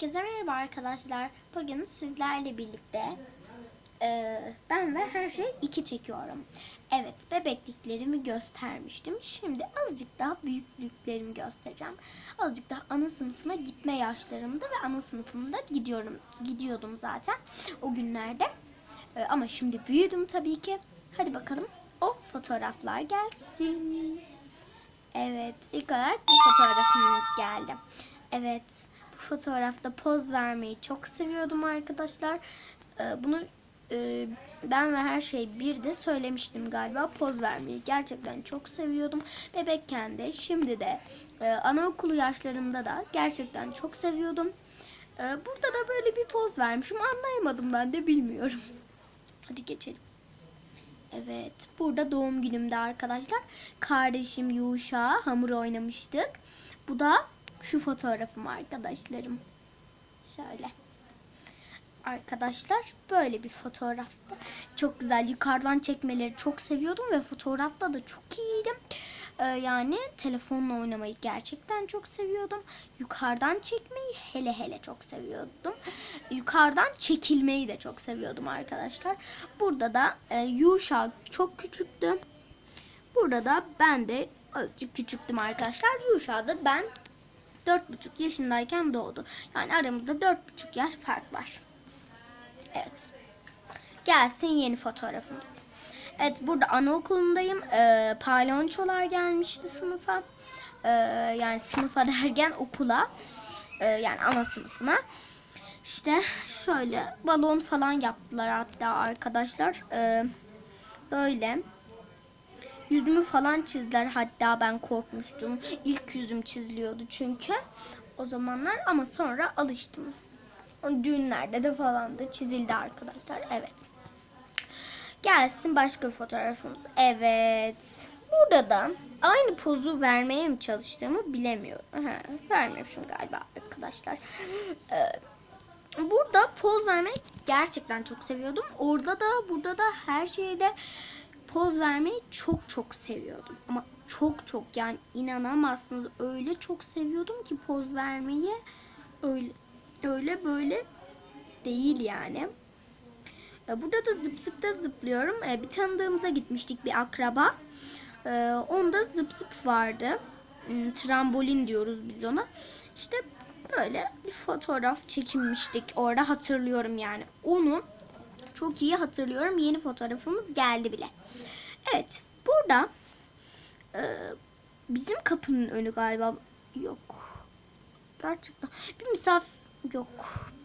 Herkese merhaba arkadaşlar. Bugün sizlerle birlikte e, ben ve her şey iki çekiyorum. Evet bebekliklerimi göstermiştim. Şimdi azıcık daha büyüklüklerimi göstereceğim. Azıcık daha ana sınıfına gitme yaşlarımda ve ana sınıfında gidiyorum. Gidiyordum zaten o günlerde. E, ama şimdi büyüdüm tabii ki. Hadi bakalım o fotoğraflar gelsin. Evet, ilk olarak bu fotoğrafımız geldi. Evet, fotoğrafta poz vermeyi çok seviyordum arkadaşlar. Ee, bunu e, ben ve her şey bir de söylemiştim galiba. Poz vermeyi gerçekten çok seviyordum. Bebekken de, şimdi de, e, anaokulu yaşlarımda da gerçekten çok seviyordum. Ee, burada da böyle bir poz vermişim. Anlayamadım ben de bilmiyorum. Hadi geçelim. Evet, burada doğum günümde arkadaşlar kardeşim Yuşa hamur oynamıştık. Bu da şu fotoğrafım arkadaşlarım. Şöyle. Arkadaşlar böyle bir fotoğrafta. Çok güzel yukarıdan çekmeleri çok seviyordum ve fotoğrafta da çok iyiydim. Ee, yani telefonla oynamayı gerçekten çok seviyordum. Yukarıdan çekmeyi hele hele çok seviyordum. Yukarıdan çekilmeyi de çok seviyordum arkadaşlar. Burada da e, Yuşa çok küçüktü. Burada da ben de küçüktüm arkadaşlar. Yuşa da ben 4,5 yaşındayken doğdu. Yani aramızda 4,5 yaş fark var. Evet. Gelsin yeni fotoğrafımız. Evet burada anaokulundayım. Ee, palyonçolar gelmişti sınıfa. Ee, yani sınıfa derken okula. Ee, yani ana sınıfına. İşte şöyle balon falan yaptılar hatta arkadaşlar. Ee, böyle. Yüzümü falan çizdiler. Hatta ben korkmuştum. İlk yüzüm çiziliyordu çünkü. O zamanlar ama sonra alıştım. Düğünlerde de falan da çizildi arkadaşlar. Evet. Gelsin başka bir fotoğrafımız. Evet. Burada da aynı pozu vermeye mi çalıştığımı bilemiyorum. Ha, vermemişim galiba arkadaşlar. Ee, burada poz vermeyi gerçekten çok seviyordum. Orada da burada da her şeyde poz vermeyi çok çok seviyordum. Ama çok çok yani inanamazsınız öyle çok seviyordum ki poz vermeyi öyle öyle böyle değil yani. E, Burada da zıp zıp da zıplıyorum. E, Bir tanıdığımıza gitmiştik bir akraba. E, Onda zıp zıp vardı. Hmm, Trambolin diyoruz biz ona. İşte böyle bir fotoğraf çekinmiştik. Orada hatırlıyorum yani. Onun çok iyi hatırlıyorum. Yeni fotoğrafımız geldi bile. Evet. Burada e, bizim kapının önü galiba yok. Gerçekten. Bir misafir yok.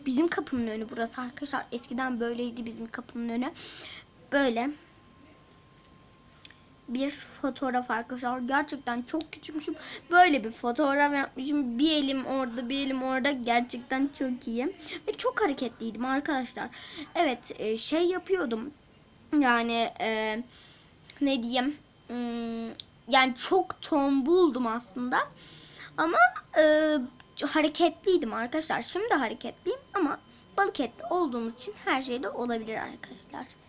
Bizim kapının önü burası arkadaşlar. Eskiden böyleydi bizim kapının önü. Böyle bir fotoğraf arkadaşlar. Gerçekten çok küçükmüşüm. Böyle bir fotoğraf yapmışım. Bir elim orada, bir elim orada. Gerçekten çok iyi. Ve çok hareketliydim arkadaşlar. Evet, e, şey yapıyordum. Yani e, ne diyeyim? Hmm, yani çok tombuldum aslında. Ama e, hareketliydim arkadaşlar. Şimdi hareketliyim ama balık etli olduğumuz için her şeyde olabilir arkadaşlar.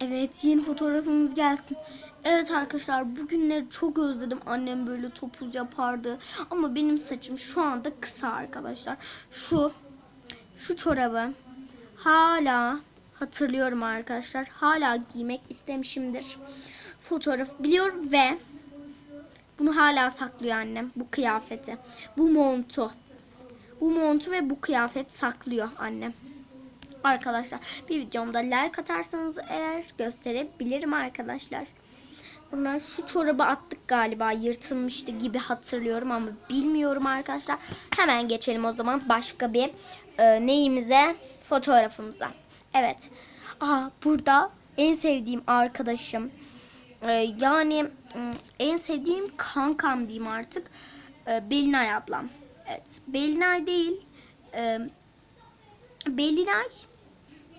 Evet yeni fotoğrafımız gelsin. Evet arkadaşlar bugünleri çok özledim. Annem böyle topuz yapardı. Ama benim saçım şu anda kısa arkadaşlar. Şu şu çorabı hala hatırlıyorum arkadaşlar. Hala giymek istemişimdir. Fotoğraf biliyor ve bunu hala saklıyor annem. Bu kıyafeti. Bu montu. Bu montu ve bu kıyafet saklıyor annem. Arkadaşlar bir videomda like atarsanız eğer gösterebilirim arkadaşlar. Bunlar şu çorabı attık galiba yırtılmıştı gibi hatırlıyorum ama bilmiyorum arkadaşlar. Hemen geçelim o zaman başka bir e, neyimize fotoğrafımıza. Evet. Aa, burada en sevdiğim arkadaşım e, yani en sevdiğim kankam diyeyim artık e, Belinay ablam. Evet Belinay değil e, Belinay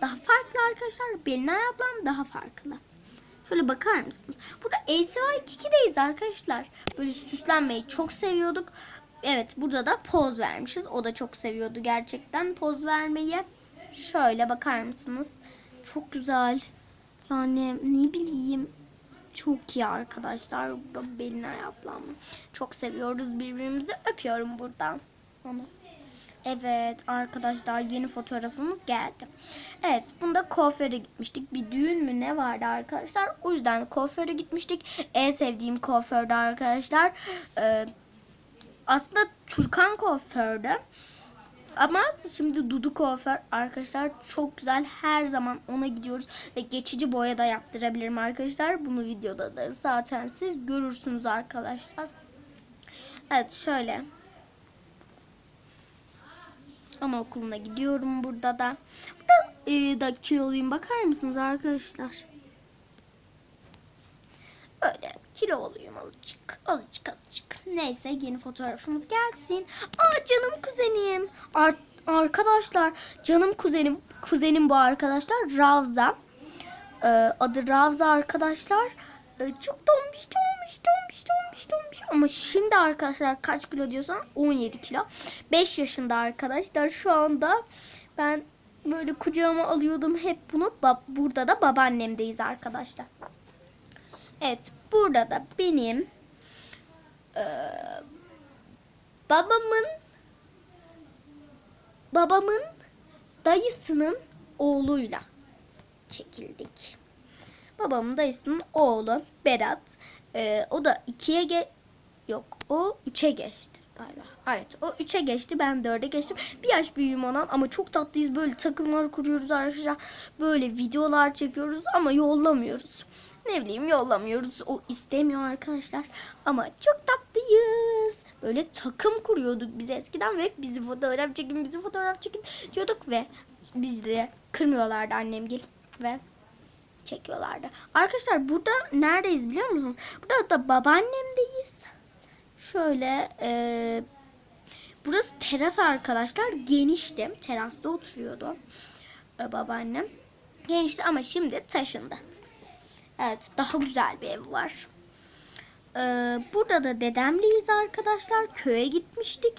daha farklı arkadaşlar. Belinay ablam daha farklı. Şöyle bakar mısınız? Burada LCY Kiki'deyiz arkadaşlar. Böyle süslenmeyi çok seviyorduk. Evet burada da poz vermişiz. O da çok seviyordu gerçekten poz vermeyi. Şöyle bakar mısınız? Çok güzel. Yani ne bileyim çok iyi arkadaşlar. Belinay ablam. Çok seviyoruz birbirimizi. Öpüyorum buradan onu. Evet arkadaşlar yeni fotoğrafımız geldi. Evet bunda kuaföre gitmiştik. Bir düğün mü ne vardı arkadaşlar. O yüzden kuaföre gitmiştik. En sevdiğim kuaförde arkadaşlar. Ee, aslında Türkan kuaförde. Ama şimdi Dudu kuaför arkadaşlar çok güzel. Her zaman ona gidiyoruz. Ve geçici boya da yaptırabilirim arkadaşlar. Bunu videoda da zaten siz görürsünüz arkadaşlar. Evet şöyle. Anaokuluna gidiyorum burada da. Burada e, da kiloluyum. Bakar mısınız arkadaşlar? Öyle kiloluyum azıcık. Azıcık azıcık. Neyse yeni fotoğrafımız gelsin. Aa canım kuzenim. Ar- arkadaşlar canım kuzenim. Kuzenim bu arkadaşlar. Ravza. Ee, adı Ravza arkadaşlar. Ee, çok tombiş tombiş tombiş tombiş tombiş. Ama şimdi arkadaşlar kaç kilo diyorsan 17 kilo. 5 yaşında arkadaşlar şu anda ben böyle kucağıma alıyordum hep bunu. Burada da babaannemdeyiz arkadaşlar. Evet burada da benim eee, babamın babamın dayısının oğluyla çekildik. Babamın dayısının oğlu Berat. Eee, o da ikiye ge yok o üçe geçti galiba. Evet o üçe geçti ben dörde geçtim. Bir yaş büyüğüm ondan ama çok tatlıyız böyle takımlar kuruyoruz arkadaşlar. Böyle videolar çekiyoruz ama yollamıyoruz. Ne bileyim yollamıyoruz. O istemiyor arkadaşlar. Ama çok tatlıyız. Böyle takım kuruyorduk biz eskiden ve bizi fotoğraf çekin, bizi fotoğraf çekin diyorduk ve bizi de kırmıyorlardı annem gelip ve çekiyorlardı. Arkadaşlar burada neredeyiz biliyor musunuz? Burada da babaannemdeyiz. Şöyle e, burası teras arkadaşlar. Genişti. Terasta oturuyordu e, babaannem. Genişti ama şimdi taşındı. Evet daha güzel bir ev var. Ee, burada da dedemleyiz arkadaşlar. Köye gitmiştik.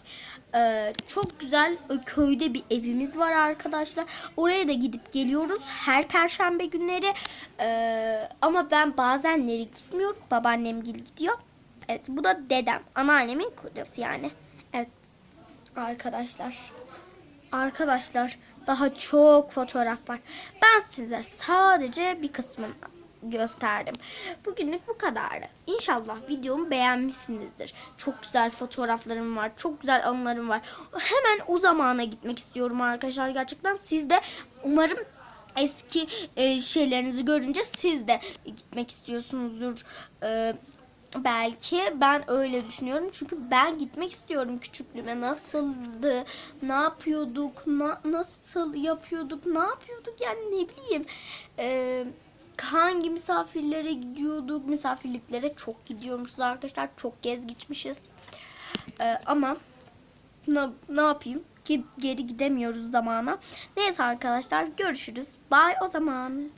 Ee, çok güzel köyde bir evimiz var arkadaşlar. Oraya da gidip geliyoruz her perşembe günleri. Ee, ama ben bazenleri gitmiyorum. Babaannem gidiyor. Evet bu da dedem. Anneannemin kocası yani. Evet arkadaşlar. Arkadaşlar daha çok fotoğraf var. Ben size sadece bir kısmını gösterdim. Bugünlük bu kadardı. İnşallah videomu beğenmişsinizdir. Çok güzel fotoğraflarım var. Çok güzel anılarım var. Hemen o zamana gitmek istiyorum arkadaşlar. Gerçekten siz de umarım eski e, şeylerinizi görünce siz de gitmek istiyorsunuzdur. E, belki ben öyle düşünüyorum. Çünkü ben gitmek istiyorum küçüklüğüme. Nasıldı? Ne yapıyorduk? Na- nasıl yapıyorduk? Ne yapıyorduk? Yani ne bileyim. Eee hangi misafirlere gidiyorduk? Misafirliklere çok gidiyormuşuz arkadaşlar. Çok kez gitmişiz. Ee, ama ne, ne yapayım? Ki geri gidemiyoruz zamana. Neyse arkadaşlar görüşürüz. Bye o zaman.